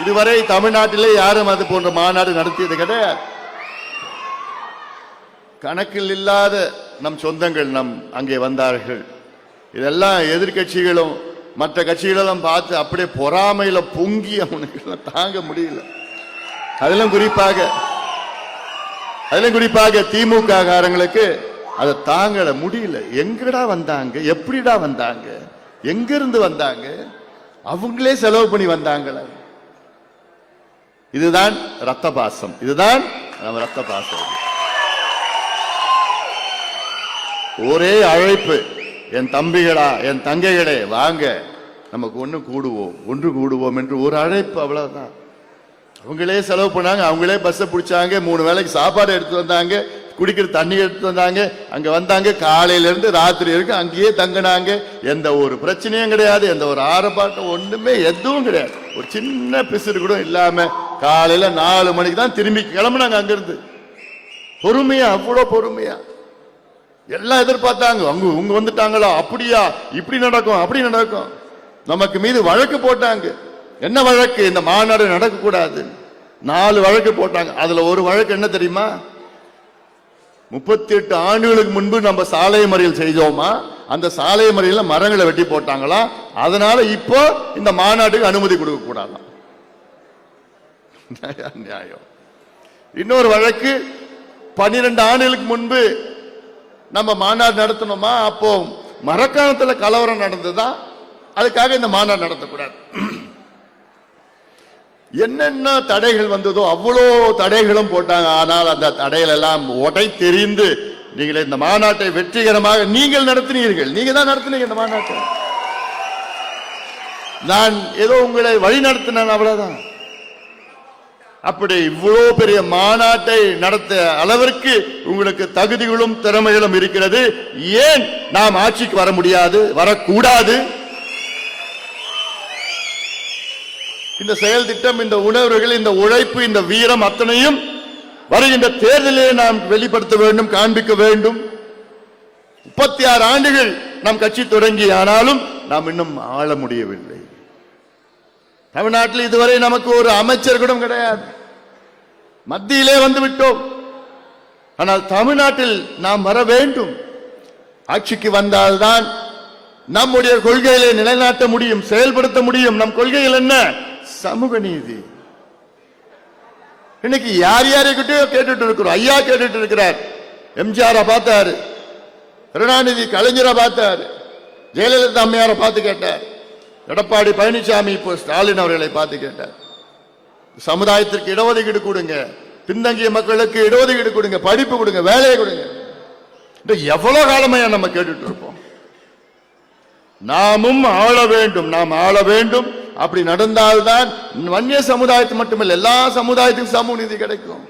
இதுவரை தமிழ்நாட்டிலே யாரும் அது போன்ற மாநாடு நடத்தியது கிடையாது. கணக்கில் இல்லாத நம் சொந்தங்கள் நம் அங்கே வந்தார்கள். இதெல்லாம் எதிர்க்கட்சிகளும் மற்ற கட்சிகளெல்லாம் பார்த்து அப்படியே பொறாமையில பொங்கி அவனுக்கு தாங்க முடியல. அதெல்லாம் குறிப்பாக அதிலும் குறிப்பாக திமுக காரங்களுக்கு அதை தாங்கல முடியல. எங்கடா வந்தாங்க? எப்படிடா வந்தாங்க? எங்க இருந்து வந்தாங்க? அவங்களே செலவு பண்ணி வந்தாங்களே. இதுதான் ரத்த பாசம் இதுதான் நம்ம ரத்த பாசம் ஒரே அழைப்பு என் தம்பிகளா என் தங்கைகளே வாங்க. நமக்கு ஒன்று கூடுவோம். ஒன்று கூடுவோம் என்று ஒரு அழைப்பு அவ்வளவுதான். அவங்களே செலவு பண்ணாங்க. அவங்களே பஸ்ஸை பிடிச்சாங்க. மூணு வேளைக்கு சாப்பாடு எடுத்து வந்தாங்க. குடிக்கிற தண்ணி எடுத்து வந்தாங்க. அங்க வந்தாங்க. காலையிலேருந்து ராத்திரி வரைக்கும் அங்கேயே தங்கினாங்க. எந்த ஒரு பிரச்சனையும் கிடையாது. எந்த ஒரு ஆரப்பாட்டம் ஒண்ணுமே எதுவும் கிடையாது. ஒரு சின்ன பிசுறு கூட இல்லாம காலையில நாலு மணிக்கு தான் திரும்பி கிளம்புனாங்க அங்கிருந்து. பொறுமையா அவ்வளோ பொறுமையா. எல்லாம் எதிர்பார்த்தாங்க. அவங்க உங்க வந்துட்டாங்களா? அப்படியா? இப்படி நடக்கும் அப்படி நடக்கும். நமக்கு மீது வழக்கு போட்டாங்க. என்ன வழக்கு? இந்த மாநாடு நடக்கக்கூடாது. நாலு வழக்கு போட்டாங்க. அதுல ஒரு வழக்கு என்ன தெரியுமா? முப்பத்தி எட்டு ஆண்டுகளுக்கு முன்பு நம்ம சாலை மறியல் செய்தோமா? அந்த சாலை மறியல மரங்களை வெட்டி போட்டாங்களா? அதனால இப்போ இந்த மாநாட்டுக்கு அனுமதி கொடுக்க கூடாதான் நியாயம், இன்னொரு வழக்கு பன்னிரண்டு ஆண்டுகளுக்கு முன்பு நம்ம மாநாடு நடத்தணுமா அப்போ மரக்காணத்துல கலவரம் நடந்ததா? அதுக்காக இந்த மாநாடு நடத்தக்கூடாது. என்னென்ன தடைகள் வந்ததோ அவ்வளோ தடைகளும் போட்டாங்க. ஆனால் அந்த தடைகள் எல்லாம் உடை தெரிந்து நீங்கள் இந்த மாநாட்டை வெற்றிகரமாக நீங்கள் நடத்தினீர்கள். நீங்க தான் நடத்தினீங்க இந்த மாநாட்டை. நான் ஏதோ உங்களை வழி நடத்தினேன் அவ்வளவுதான். அப்படி இவ்வளோ பெரிய மாநாட்டை நடத்த அளவிற்கு உங்களுக்கு தகுதிகளும் திறமைகளும் இருக்கிறது. ஏன் நாம் ஆட்சிக்கு வர முடியாது வரக்கூடாது? இந்த செயல் திட்டம் இந்த உணர்வுகள் இந்த உழைப்பு இந்த வீரம் அத்தனையும் வருகின்ற தேர்தலிலே நாம் வெளிப்படுத்த வேண்டும் காண்பிக்க வேண்டும். முப்பத்தி ஆறு ஆண்டுகள் நம் கட்சி தொடங்கி ஆனாலும் நாம் இன்னும் ஆள முடியவில்லை. தமிழ்நாட்டில் இதுவரை நமக்கு ஒரு அமைச்சர் கூட கிடையாது. மத்தியிலே வந்து விட்டோம். ஆனால் தமிழ்நாட்டில் நாம் வர வேண்டும். ஆட்சிக்கு வந்தால்தான் நம்முடைய கொள்கைகளை நிலைநாட்ட முடியும் செயல்படுத்த முடியும். நம் கொள்கைகள் என்ன? சமூக நீதி. இன்னைக்கு யார் யாரைக்கிட்டயோ கேட்டுட்டு இருக்கிறோம். ஐயா கேட்டுட்டு இருக்கிறார். எம்ஜிஆரை பார்த்தாரு. கருணாநிதி கலைஞரை பார்த்தாரு. ஜெயலலிதா அம்மையாரை பார்த்து கேட்டார். எடப்பாடி பழனிசாமி இப்போ ஸ்டாலின் அவர்களை பார்த்து கேட்டார். சமுதாயத்திற்கு இடஒதுக்கீடு கொடுங்க. பின்தங்கிய மக்களுக்கு இடஒதுக்கீடு கொடுங்க. படிப்பு கொடுங்க. வேலையை கொடுங்க. எவ்வளவு காலமையா நம்ம கேட்டுட்டு இருப்போம்? நாமும் ஆள வேண்டும். நாம் ஆள வேண்டும். அப்படி நடந்தால்தான் வன்னிய சமுதாயத்து மட்டுமல்ல எல்லா சமுதாயத்துக்கும் சமூக நீதி கிடைக்கும்.